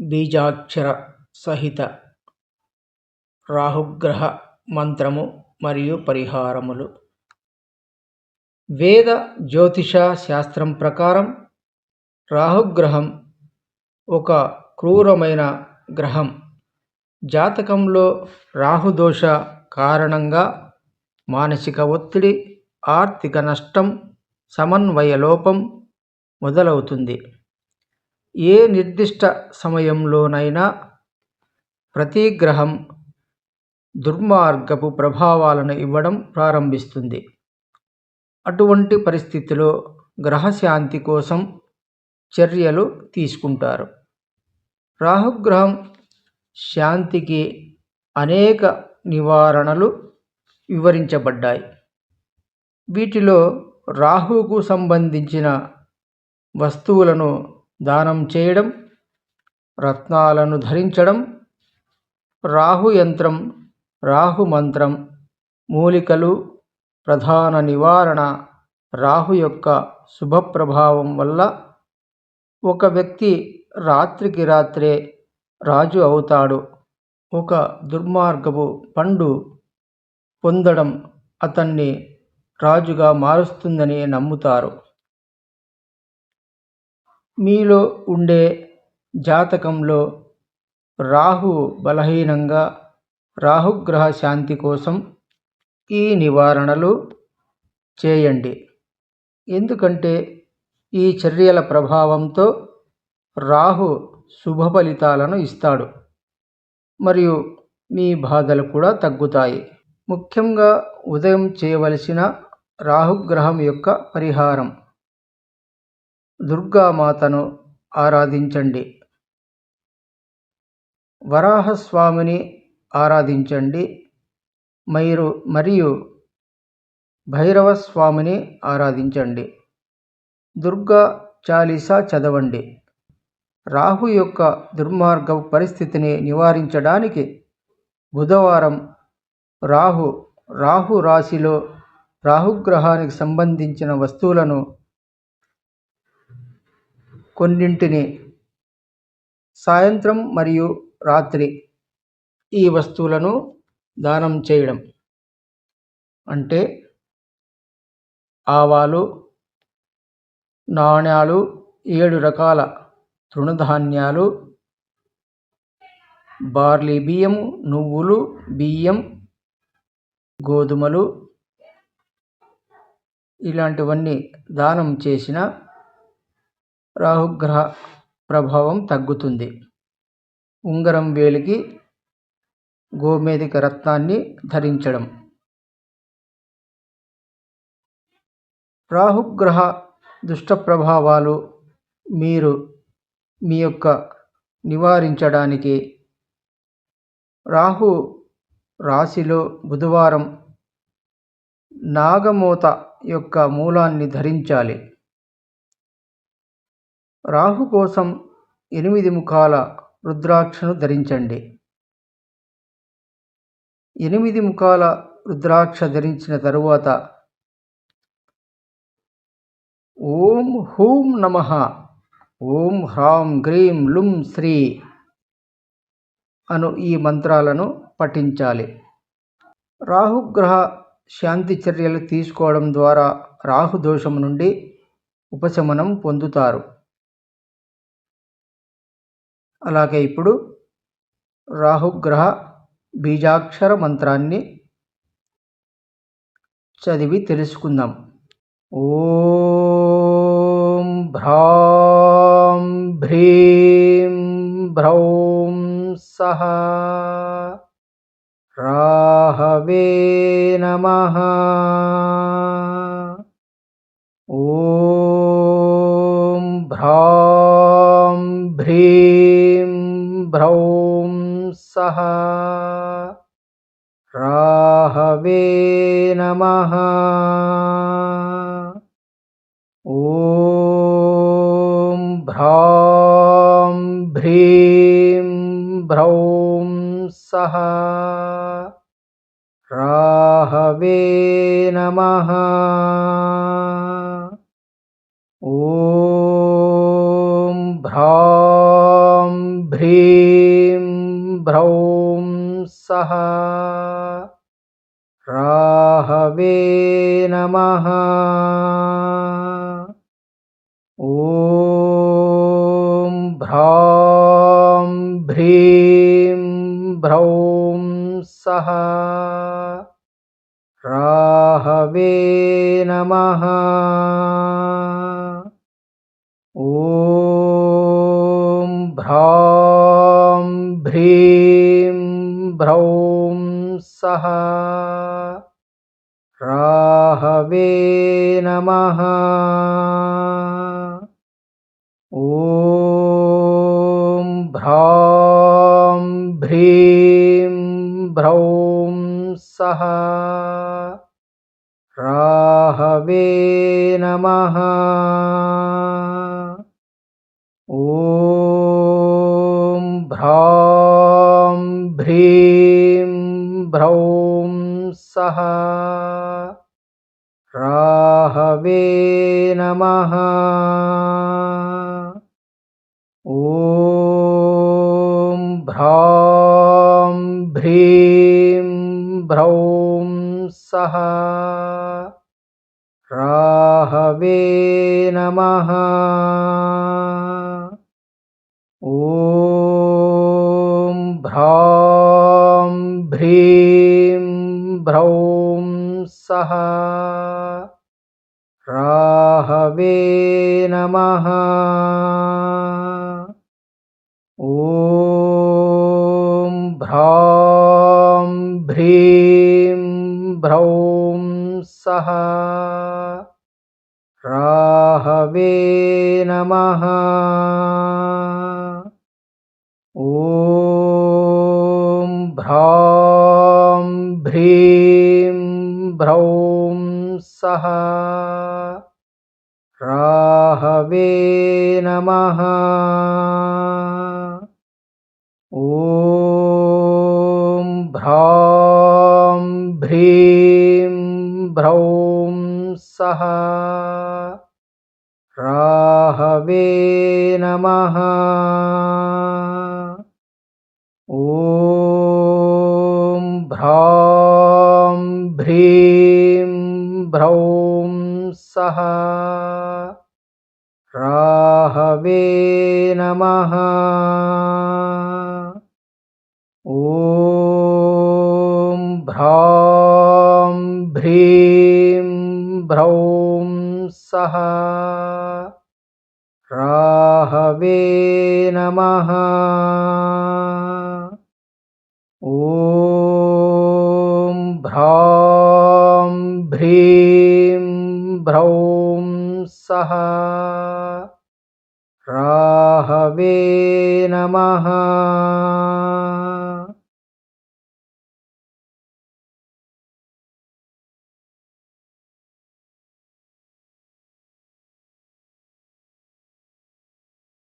బీజాక్షర సహిత రాహుగ్రహ మంత్రము మరియు పరిహారములు. వేద జ్యోతిష శాస్త్రం ప్రకారం రాహుగ్రహం ఒక క్రూరమైన గ్రహం. జాతకంలో రాహుదోష కారణంగా మానసిక ఒత్తిడి ఆర్థిక నష్టం సమన్వయ లోపం మొదలవుతుంది. ఏ నిర్దిష్ట సమయంలోనైనా ప్రతి గ్రహం దుర్మార్గపు ప్రభావాలను ఇవ్వడం ప్రారంభిస్తుంది. అటువంటి పరిస్థితిలో గ్రహశాంతి కోసం చర్యలు తీసుకుంటారు. రాహుగ్రహం శాంతికి అనేక నివారణలు వివరించబడ్డాయి. వీటిలో రాహుకు సంబంధించిన వస్తువులను దానం చేయడం రత్నాలను ధరించడం రాహు యంత్రం రాహు మంత్రం మూలికలు ప్రధాన నివారణ రాహు యొక్క శుభప్రభావం వల్ల ఒక వ్యక్తి రాత్రికి రాత్రే రాజు అవుతాడు. ఒక దుర్మార్గపు పండు పొందడం అతన్ని రాజుగా మారుస్తుందని నమ్ముతారు. మీలో ఉండే జాతకంలో రాహు బలహీనంగా రాహుగ్రహ శాంతి కోసం ఈ నివారణలు చేయండి. ఎందుకంటే ఈ చర్యల ప్రభావంతో రాహు శుభ ఫలితాలను ఇస్తాడు. మరియు మీ బాధలు కూడా తగ్గుతాయి. ముఖ్యంగా ఉదయం చేయవలసిన రాహుగ్రహం యొక్క పరిహారం. దుర్గామాతను ఆరాధించండి. వరాహస్వామిని ఆరాధించండి. మీరు మరియు భైరవస్వామిని ఆరాధించండి. దుర్గా చాలీసా చదవండి. రాహు యొక్క దుర్మార్గ పరిస్థితిని నివారించడానికి బుధవారం రాహు రాహు రాశిలో రాహుగ్రహానికి సంబంధించిన వస్తువులను కొన్నింటిని సాయంత్రం మరియు రాత్రి ఈ వస్తువులను దానం చేయడం. అంటే ఆవాలు నాణ్యాలు ఏడు రకాల తృణధాన్యాలు బార్లీ బియ్యం నువ్వులు బియ్యం గోధుమలు ఇలాంటివన్నీ దానం చేసిన రాహుగ్రహ ప్రభావం తగ్గుతుంది. ఉంగరం వేలికి గోమేధిక రత్నాన్ని ధరించడం. రాహుగ్రహ దుష్ట ప్రభావాలు మీరు మీ యొక్క నివారించడానికి రాహు రాశిలో బుధవారం నాగమూత యొక్క మూలాన్ని ధరించాలి. రాహు కోసం ఎనిమిది ముఖాల రుద్రాక్షను ధరించండి. ఎనిమిది ముఖాల రుద్రాక్ష ధరించిన తరువాత ఓం హూం నమ ఓం హ్రాం గ్రీం లుం శ్రీ అను ఈ మంత్రాలను పఠించాలి. రాహుగ్రహ శాంతి చర్యలు తీసుకోవడం ద్వారా రాహు దోషం నుండి ఉపశమనం పొందుతారు. అలాగే ఇప్పుడు రాహుగ్రహ బీజాక్షర మంత్రాన్ని చదివి తెలుసుకుందాం. ఓం భ్రాం భ్రీం భ్రౌం సహ రాహవే నమ. ఓం భ్రాం భ్రీ ्रौ सः राहवे नमः ॐ भ्रां भ्रीं भ्रौं सः राहवे नमः ॐ भ्रां भ्री భ్రీ सः राहवे नमः। ॐ भ्रां भ्रीं भ्रौं सः राहवे नमः। ॐ भ्रां भ्रीं भ्रौं सः राहवे नमः। ॐ भ्रां भ्रीं भ्रौं सः राहवे नमः। ॐ भ्रां भ्रीं भ्रौं सः राहवे नमः। ॐ भ्रां भ्रीं भ्रौं सः राहवे नमः। ॐ भ्रां भ्रीं भ्रौं सः राहवे नमः। ॐ भ्रां भ्रीं भ्रौं सः राहवे नमः। ॐ भ्रां भ्रीं भ्रौं सः राहवे नमः। ॐ भ्रां भ्रीं भ्रौं सः राहवे नमः। ॐ भ्रां भ्रीं भ्रौं सः। राहवे नमः। ॐ भ्रां भ्रीं भ्रौं सः। राहवे नमः। ॐ भ्रां भ्रीं भ्रौं सः राहवे नमः